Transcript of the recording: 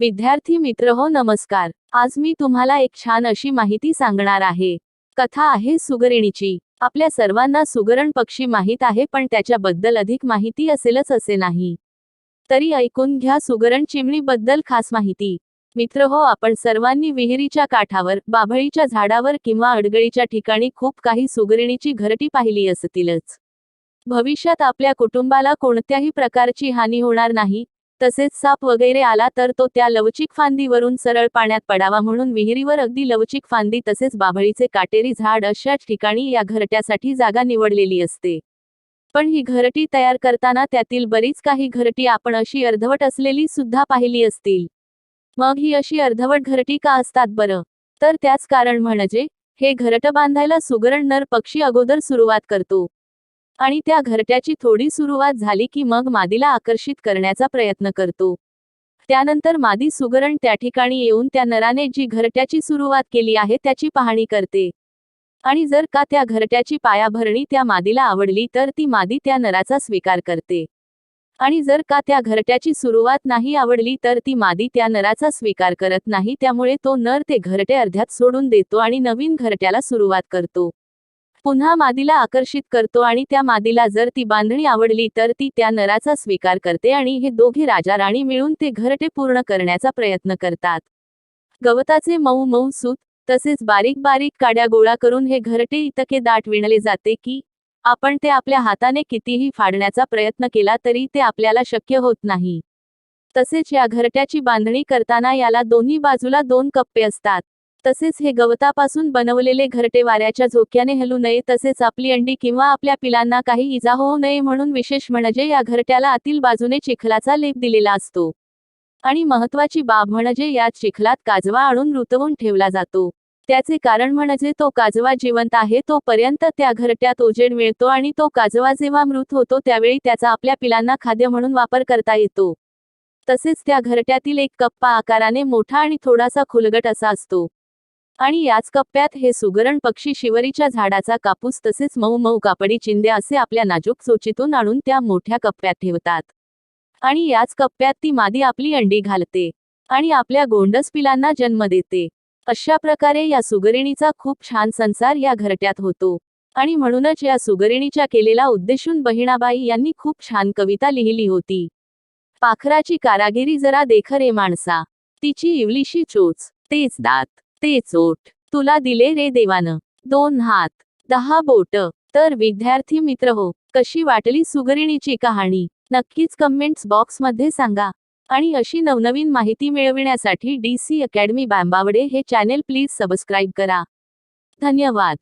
विद्यार्थी मित्र हो नमस्कार. आज मी तुम्हाला एक छान अशी माहिती सांगणार आहे. कथा आहे सुगरिणीची. आपल्या सर्वांना सुगरण पक्षी माहीत आहे पण त्याच्याबद्दल अधिक माहिती असेलच असे नाही. तरी ऐकून घ्या सुगरण चिमणीबद्दल खास माहिती. मित्र हो आपण सर्वांनी विहिरीच्या काठावर बाभळीच्या झाडावर किंवा अडगळीच्या ठिकाणी खूप काही सुगरिणीची घरटी पाहिली असतीलच. भविष्यात आपल्या कुटुंबाला कोणत्याही प्रकारची हानी होणार नाही तसेच साप वगैरे आला तर तो त्या लवचिक फांदीवरून सरळ पाण्यात पडावा म्हणून विहिरीवर अगदी लवचिक फांदी तसेच बाभळीचे काटेरी झाड अशाच ठिकाणी या घरट्यासाठी जागा निवडलेली असते. पण ही घरटी तयार करताना त्यातील बरीच काही घरटी आपण अशी अर्धवट असलेली सुद्धा पाहिली असतील. मग ही अशी अर्धवट घरटी का असतात बरं? तर त्याच कारण म्हणजे हे घरट बांधायला सुगरण नर पक्षी अगोदर सुरुवात करतो. आणि त्या घरट्याची थोडी सुरुवात झाली की मग मादीला आकर्षित करण्याचा प्रयत्न करतो. त्यानंतर मादी सुगरण त्या ठिकाणी येऊन त्या नराने जी घरट्याची सुरुवात केली आहे त्याची पाहणी करते. आणि जर का त्या घरट्याची पायाभरणी त्या मादीला आवडली तर ती मादी त्या नराचा स्वीकार करते. आणि जर का त्या घरट्याची सुरुवात नाही आवडली तर ती मादी त्या नराचा स्वीकार करत नाही त्यामुळे तो नर ते घरटे अर्ध्यात सोडून देतो आणि नवीन घरट्याला सुरुवात करतो. पुन्हा मादीला आकर्षित करतो आणि त्या मादीला जर ती बांधणी आवडली तर ती त्या नराचा स्वीकार करते आणि हे दोघे राजा राणी मिळून ते घरटे पूर्ण करण्याचा प्रयत्न करतात. गवताचे मऊ मऊ सूत तसेच बारीक बारीक काड्या गोळा करून हे घरटे इतके दाट विणले जाते की आपण ते आपल्या हाताने कितीही फाडण्याचा प्रयत्न केला तरी ते आपल्याला शक्य होत नाही. तसेच या घरट्याची बांधणी करताना याला दोन्ही बाजूला दोन कप्पे असतात. तसेच हे गवतापासून बनवलेले घरटे वाऱ्याच्या झोक्याने हलू नये तसेच आपली अंडी किंवा आपल्या पिलांना काही इजा होऊ नये म्हणून विशेष म्हणजे या घरट्याला आतील बाजूने चिखलाचा लेप दिलेला असतो. आणि महत्वाची बाब म्हणजे या चिखलात काजवा आणून रुतवून ठेवला जातो. त्याचे कारण म्हणजे तो काजवा जिवंत आहे तोपर्यंत त्या घरट्यात ओजेड मिळतो आणि तो काजवा जेव्हा मृत होतो त्यावेळी त्याचा आपल्या पिलांना खाद्य म्हणून वापर करता येतो. तसेच त्या घरट्यातील एक कप्पा आकाराने मोठा आणि थोडासा खुलगट असा असतो. आणि याच कप्प्यात हे सुगरण पक्षी शिवरीच्या झाडाचा कापूस तसेच मऊ मऊ कापडी चिंदे असे आपल्या नाजूक सोचीतून आणून त्या मोठ्या कप्प्यात ठेवतात. आणि याच कप्प्यात ती मादी आपली अंडी घालते आणि आपल्या गोंडस पिलांना जन्म देते. अशा प्रकारे या सुगरिणीचा खूप छान संसार या घरट्यात होतो. आणि म्हणूनच या सुगरिणीच्या केलेला उद्देशून बहिणाबाई यांनी खूप छान कविता लिहिली होती. पाखराची कारागिरी जरा देखरे माणसा. तिची इवलीशी चोच. तेच दात. तेच ओठ तुला दिले रे देवानं. दोन हात. दहा बोट. तर विद्यार्थी मित्र हो कशी वाटली सुगरिणीची कहाणी? नक्कीच कमेंट्स बॉक्समध्ये सांगा. आणि अशी नवनवीन माहिती मिळविण्यासाठी डी सी अकॅडमी बांबावडे हे चॅनेल प्लीज सबस्क्राईब करा. धन्यवाद.